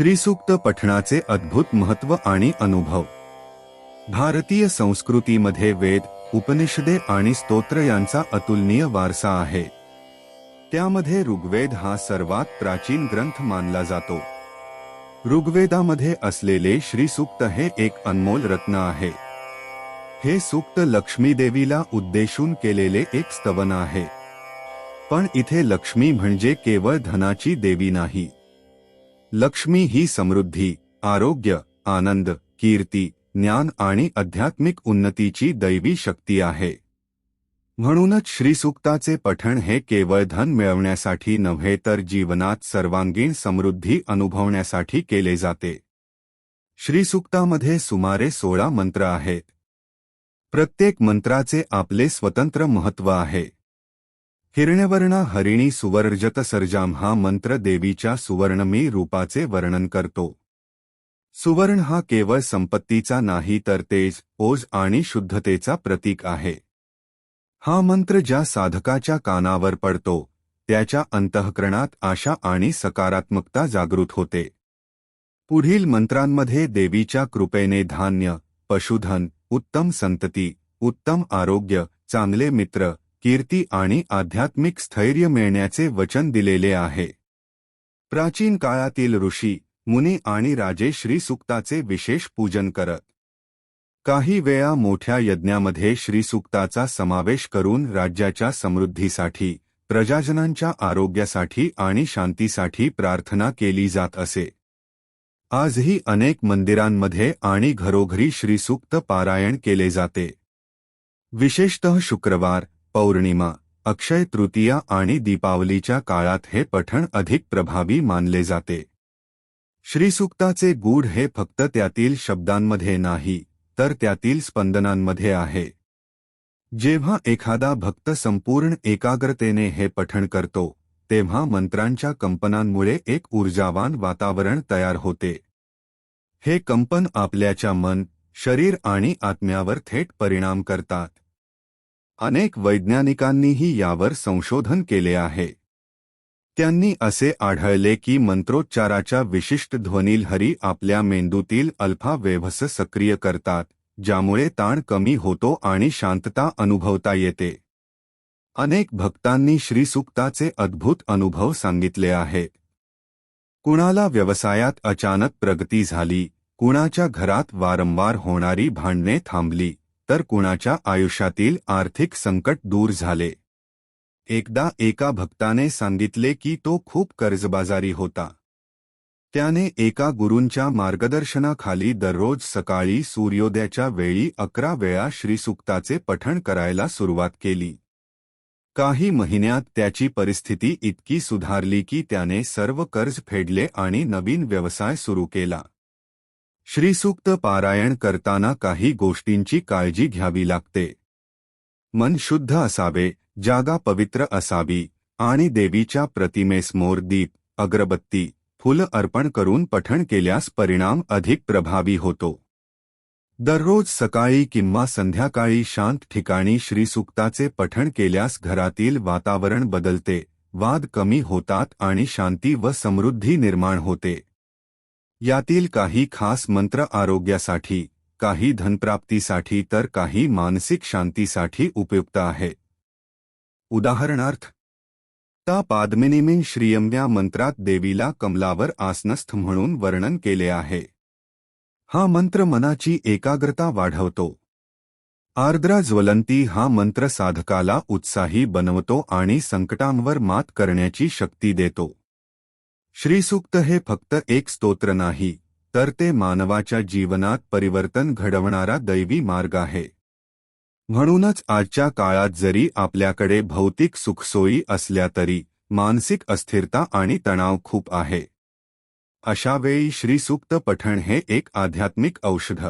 श्रीसूक्त पठणाचे अद्भुत महत्त्व आणि अनुभव. भारतीय संस्कृतीमध्ये वेद उपनिषदे आणि स्तोत्र यांचा अतुलनीय वारसा आहे. त्यामध्ये ऋग्वेद हा सर्वात प्राचीन ग्रंथ मानला जातो. ऋग्वेदामध्ये असलेले श्रीसूक्त हे एक अनमोल रत्न आहे. हे सूक्त लक्ष्मीदेवीला उद्देशून केलेले एक स्तवन आहे. पण इथे लक्ष्मी म्हणजे केवळ धनाची देवी नाही. लक्ष्मी ही समृद्धी, आरोग्य, आनंद, कीर्ती, ज्ञान आणि आध्यात्मिक उन्नतीची दैवी शक्ती म्हणूनच श्रीसूक्ताचे पठण हे केवळ धन मिळवण्यासाठी नव्हे तर जीवनात सर्वांगीण समृद्धी अनुभवण्यासाठी केले जाते. सुमारे सोळा मंत्र आहेत. प्रत्येक मंत्राचे आपले स्वतंत्र महत्व आहे. हिरण्यवर्ण हरिणी सुवर्जत सर्जाम हा मंत्र देवीच्या सुवर्णमी रूपाचे वर्णन करतो. सुवर्ण हा केवळ संपत्तीचा नाही तर तेज ओज आणि शुद्धतेचा प्रतीक आहे. हा मंत्र ज्या साधकाच्या कानावर पडतो त्याच्या अंतःकरणात आशा आणि सकारात्मकता जागृत होते. पुढील मंत्रांमध्ये देवीच्या कृपेने धान्य पशुधन उत्तम संतती उत्तम आरोग्य चांगले मित्र कीर्ती आणि आध्यात्मिक स्थैर्य मिळण्याचे वचन दिलेले आहे. प्राचीन काळातील ऋषी, मुनी आणि राजे श्रीसुक्ताचे विशेष पूजन करत. काही वेळा मोठ्या यज्ञामध्ये श्रीसुक्ताचा समावेश करून राज्याच्या समृद्धीसाठी, प्रजाजनांच्या आरोग्यासाठी आणि शांतीसाठी प्रार्थना केली जात असे. आजही अनेक मंदिरांमध्ये आणि घरोघरी श्रीसूक्त पारायण केले जाते. विशेषतः शुक्रवार पौर्णिमा अक्षय तृतीया आणि दीपावलीच्या काळात हे पठण अधिक प्रभावी मानले जाते. श्रीसूक्ताचे गूढ हे फक्त त्यातील शब्दांमध्ये नाही तर त्यातील स्पंदनांमध्ये आहे. जेव्हा एखादा भक्त संपूर्ण एकाग्रतेने हे पठण करतो तेव्हा मंत्रांच्या कंपनांमुळे एक ऊर्जावान वातावरण तयार होते. हे कंपन आपल्याच्या मन शरीर आणि आत्म्यावर थेट परिणाम करतात. अनेक वैज्ञानिकांनीही यावर संशोधन केले आहे. त्यांनी असे आढळले की मंत्रोच्चाराच्या विशिष्ट ध्वनिलहरी आपल्या मेंदूतील अल्फा वेव्हस सक्रिय करतात ज्यामुळे ताण कमी होतो आणि शांतता अनुभवता येते. अनेक भक्तांनी श्रीसुक्ताचे अद्भुत अनुभव सांगितले आहे. कुणाला व्यवसायात अचानक प्रगती झाली कुणाच्या घरात वारंवार होणारी भांडणे थांबली तर कुणाच्या आयुष्यातील आर्थिक संकट दूर झाले. एकदा एका भक्ताने सांगितले की तो खूप कर्जबाजारी होता. त्याने एका गुरूंच्या मार्गदर्शनाखाली दररोज सकाळी सूर्योदयाच्या वेळी अकरा वेळा श्रीसुक्ताचे पठण करायला सुरुवात केली. काही महिन्यात त्याची परिस्थिती इतकी सुधारली की त्याने सर्व कर्ज फेडले आणि नवीन व्यवसाय सुरू केला. श्रीसूक्त पारायण करताना काही गोष्टींची काळजी घ्यावी लागते. मन शुद्ध असावे जागा पवित्र असावी आणि देवीच्या प्रतिमेसमोर दीप अगरबत्ती फुल अर्पण करून पठण केल्यास परिणाम अधिक प्रभावी होतो. दररोज सकाळी किंवा संध्याकाळी शांत ठिकाणी श्रीसुक्ताचे पठण केल्यास घरातील वातावरण बदलते वाद कमी होतात आणि शांती व समृद्धी निर्माण होते. यातील काही खास मंत्र आरोग्यासाठी काही धनप्राप्तीसाठी तर काही मानसिक शांतीसाठी उपयुक्त आहे. उदाहरणार्थ ता पाद्मिनिमिन श्रियम या मंत्रात देवीला कमलावर आसनस्थ म्हणून वर्णन केले आहे. हा मंत्र मनाची एकाग्रता वाढवतो. आर्द्रा ज्वलंती हा मंत्र साधकाला उत्साही बनवतो आणि संकटांवर मात करण्याची शक्ती देतो. श्रीसूक्त हे फक्त एक स्तोत्र नाही तर ते मानवाच्या जीवनात परिवर्तन घडवणारा दैवी मार्ग आहे. म्हणूनच आजच्या काळात जरी आपल्याकडे भौतिक सुखसोयी असल्या तरी मानसिक अस्थिरता आणि तणाव खूप आहे. अशावेळी श्रीसूक्त पठण हे एक आध्यात्मिक औषध.